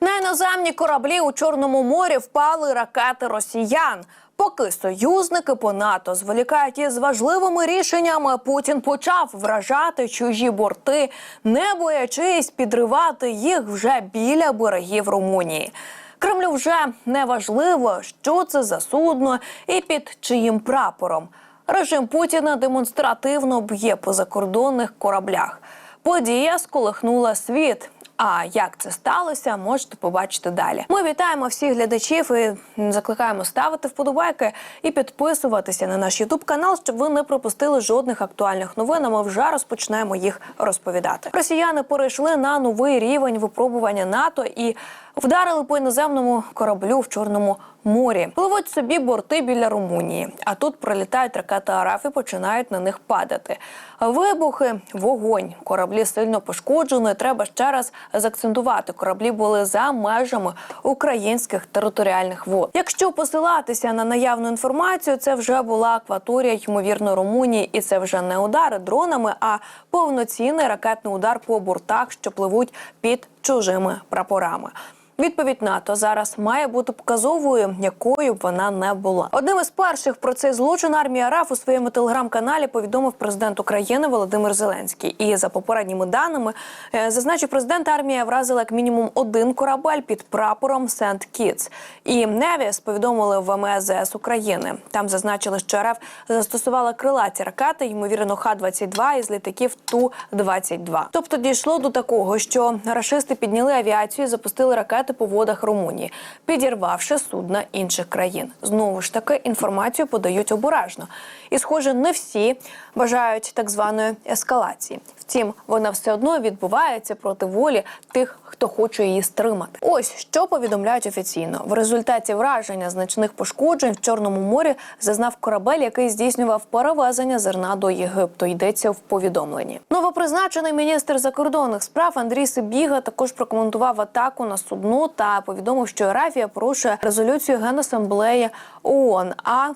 На іноземні кораблі у Чорному морі впали ракети росіян. Поки союзники по НАТО зволікають із важливими рішеннями, Путін почав вражати чужі борти, не боячись підривати їх вже біля берегів Румунії. Кремлю вже не важливо, що це за судно і під чиїм прапором. Режим Путіна демонстративно б'є по закордонних кораблях. Подія сколихнула світ. А як це сталося, можете побачити далі. Ми вітаємо всіх глядачів і закликаємо ставити вподобайки і підписуватися на наш Ютуб канал, щоб ви не пропустили жодних актуальних новин. а Ми вже розпочнемо їх розповідати. Росіяни перейшли на новий рівень випробування НАТО і вдарили по іноземному кораблю в Чорному морі. Пливуть собі борти біля Румунії, а тут прилітають ракети АРАФ і починають на них падати. Вибухи, вогонь, кораблі сильно пошкоджені. Треба ще раз заакцентувати. Кораблі були за межами українських територіальних вод. Якщо посилатися на наявну інформацію, це вже була акваторія ймовірно Румунії, і це вже не удари дронами, а повноцінний ракетний удар по бортах, що пливуть під чужими прапорами. Відповідь НАТО зараз має бути показовою, якою б вона не була. Одним із перших про цей злочин армія РАФ у своєму телеграм-каналі повідомив президент України Володимир Зеленський. І за попередніми даними е, зазначив президент, армія вразила як мінімум один корабель під прапором Сент Кітс. І Невіс повідомили в МСЗ України. Там зазначили, що РФ застосувала крилаті ракети, ймовірно, Х-22 із літаків Ту-22. Тобто дійшло до такого, що рашисти підняли авіацію, запустили ракети по водах Румунії, підірвавши судна інших країн. Знову ж таки інформацію подають обережно. І, схоже, не всі бажають так званої ескалації. Втім, вона все одно відбувається проти волі тих, хто хоче її стримати. Ось що повідомляють офіційно. В результаті враження значних пошкоджень в Чорному морі зазнав корабель, який здійснював перевезення зерна до Єгипту. Йдеться в повідомленні. Новопризначений міністр закордонних справ Андрій Сибіга також прокоментував атаку на судно та повідомив, що рафія порушує резолюцію Генасамблеї ООН А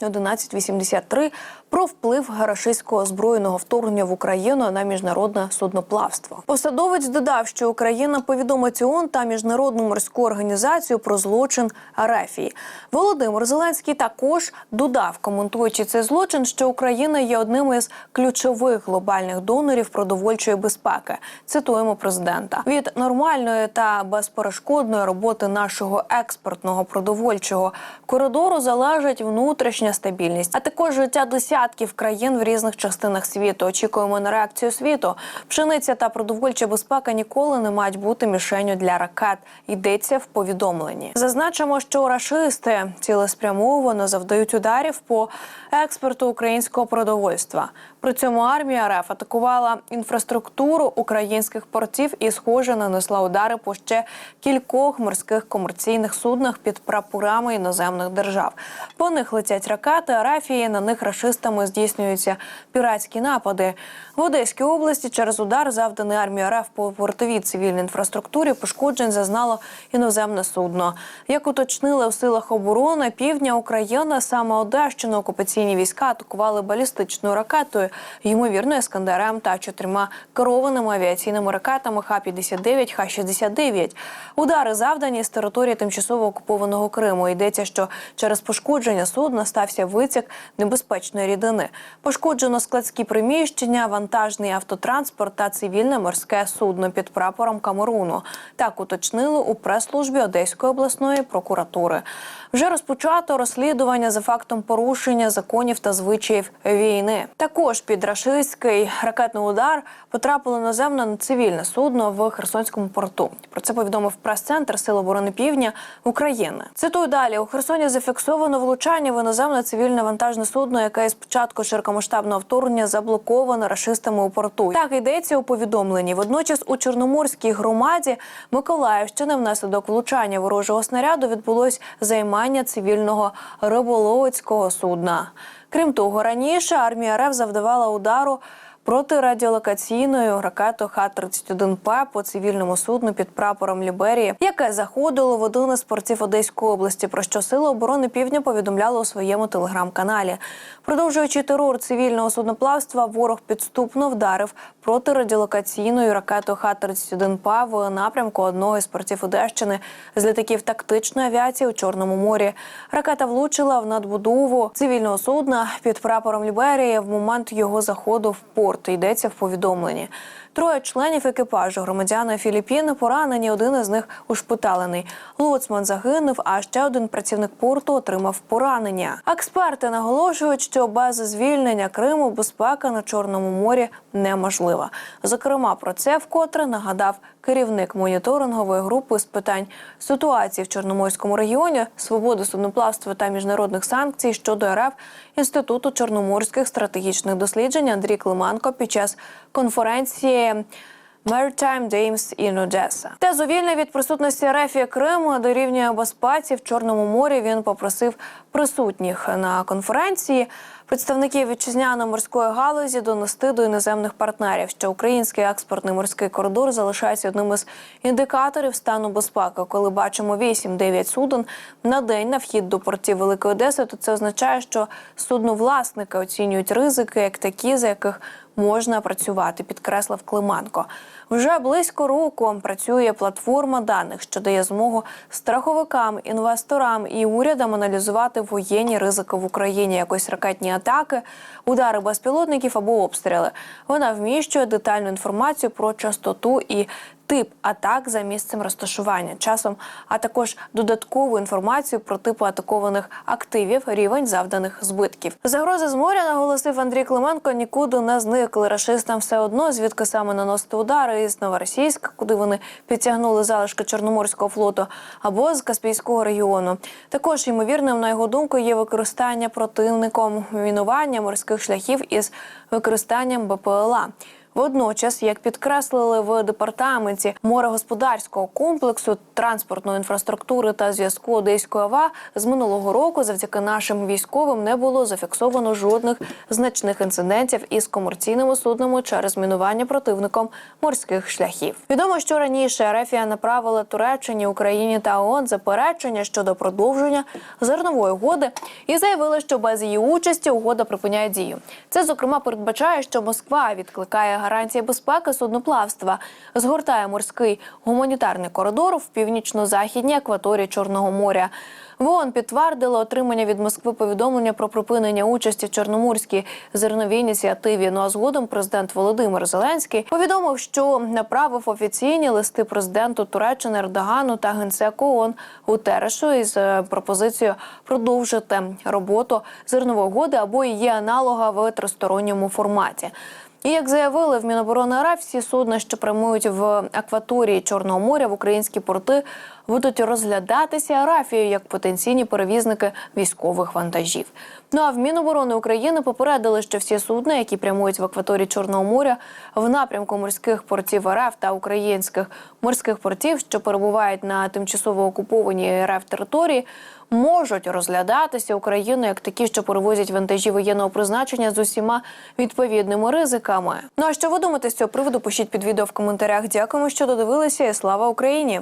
1183 про вплив рашистського збройного вторгнення в Україну на міжнародне судноплавство. Посадовець додав, що Україна повідомить ООН та міжнародну морську організацію про злочин Арафії. Володимир Зеленський також додав, коментуючи цей злочин, що Україна є одним із ключових глобальних донорів продовольчої безпеки. Цитуємо президента від нормальної та безперешкодної роботи нашого експортного продовольчого коридору залежить внутрішня стабільність, а також життя десятків країн в різних частинах світу. Очікуємо на реакцію світу. Пшениця та продовольча безпека ніколи не мають бути мішенню для ракет. Йдеться в повідомленні. Зазначимо, що рашисти цілеспрямовано завдають ударів по експорту українського продовольства. При цьому армія РФ атакувала інфраструктуру українських портів і, схоже, нанесла удари по ще кількох морських комерційних суднах під прапорами іноземних держав. По них летять ракети, арафії на них рашистами здійснюються піратські напади. В Одеській області через удар, завданий армією РФ по портовій цивільній інфраструктурі, пошкоджень зазнало іноземне судно. Як уточнили в силах оборони півдня України, саме Одещину окупаційні війська атакували балістичною ракетою, ймовірно, ескандерем та чотирма керованими авіаційними ракетами Х-59, Х-69. Удари завдані з території тимчасово окупованого Криму. Йдеться, що через пошкодження судна стався витік небезпечної рідини. Пошкоджено складські приміщення, вантажний автотранспорт та цивільне морське судно під прапором Камеруну. Так уточнили у прес-службі Одеської обласної прокуратури. Вже розпочато розслідування за фактом порушення законів та звичаїв війни. Також під рашистський ракетний удар потрапило наземне цивільне судно в Херсонському порту. Про це повідомив прес-центр Сил оборони Півдня України. Цитую далі у Херсоні зафіксовано влучання в іноземне цивільне вантажне судно, яке із початку широкомасштабного вторгнення заблоковано рашистами у порту. Так йдеться у повідомленні. Водночас у Чорноморській громаді Миколаївщини внаслідок влучання ворожого снаряду відбулось займання цивільного риболовецького судна. Крім того, раніше армія РФ завдавала удару. По протирадіолокаційною ракетою Х-31П по цивільному судну під прапором Ліберії, яке заходило в один із портів Одеської області. Про що сили оборони Півдня повідомляли у своєму телеграм-каналі. Продовжуючи терор цивільного судноплавства, ворог підступно вдарив протирадіолокаційною ракетою Х-31П в напрямку одного із портів Одещини з літаків тактичної авіації у Чорному морі. Ракета влучила в надбудову цивільного судна під прапором Ліберії в момент його заходу в порт. Йдеться в повідомленні. Троє членів екіпажу громадяни Філіппін поранені. Один із них ушпиталений. Лоцман загинув, а ще один працівник порту отримав поранення. Експерти наголошують, що без звільнення Криму безпека на Чорному морі неможлива. Зокрема, про це вкотре нагадав керівник моніторингової групи з питань ситуації в Чорноморському регіоні, свободи судноплавства та міжнародних санкцій щодо РФ Інституту чорноморських стратегічних досліджень Андрій Клименко під час конференції. Maritime Games in Odessa. Тезу вільне від присутності Рефі Криму дорівнює безпеці в Чорному морі. Він попросив присутніх на конференції представників вітчизняної морської галузі донести до іноземних партнерів, що український експортний морський коридор залишається одним із індикаторів стану безпеки. Коли бачимо 8-9 суден на день на вхід до портів Великої Одеси, то це означає, що судновласники оцінюють ризики як такі, за яких можна працювати, підкреслив Клименко. Вже близько року працює платформа даних, що дає змогу страховикам, інвесторам і урядам аналізувати воєнні ризики в Україні, якось ракетні атаки, удари безпілотників або обстріли. Вона вміщує детальну інформацію про частоту і тип атак за місцем розташування, часом, а також додаткову інформацію про типи атакованих активів, рівень завданих збитків. Загрози з моря наголосив Андрій Клименко. Нікуди не зникли. Рашистам все одно, звідки саме наносити удари із Новоросійська, куди вони підтягнули залишки Чорноморського флоту, або з Каспійського регіону. Також ймовірним, на його думку, є використання противником мінування морських шляхів із використанням БПЛА. Водночас, як підкреслили в департаменті морегосподарського комплексу транспортної інфраструктури та зв'язку Одеської ОВА, з минулого року завдяки нашим військовим не було зафіксовано жодних значних інцидентів із комерційними суднами через мінування противником морських шляхів. Відомо, що раніше Ерефія направила Туреччині, Україні та ООН заперечення щодо продовження зернової угоди і заявила, що без її участі угода припиняє дію. Це зокрема передбачає, що Москва відкликає гарантії безпеки судноплавства, згортає морський гуманітарний коридор в північно-західній акваторії Чорного моря. В ООН підтвердили отримання від Москви повідомлення про припинення участі в Чорноморській зерновій ініціативі. Ну а згодом президент Володимир Зеленський повідомив, що направив офіційні листи президенту Туреччини Ердогану та генсеку ООН Гутерешу із е, пропозицією продовжити роботу зернової угоди або її аналога в тристоронньому форматі. І як заявили в Міноборони РФ, всі судна, що прямують в акваторії Чорного моря в українські порти, будуть розглядатися Арафією як потенційні перевізники військових вантажів. Ну а в Міноборони України попередили, що всі судна, які прямують в акваторії Чорного моря в напрямку морських портів РФ та українських морських портів, що перебувають на тимчасово окупованій РФ території, можуть розглядатися Україною як такі, що перевозять вантажі воєнного призначення з усіма відповідними ризиками. Ну а що ви думаєте з цього приводу? Пишіть під відео в коментарях. Дякуємо, що додивилися, і слава Україні!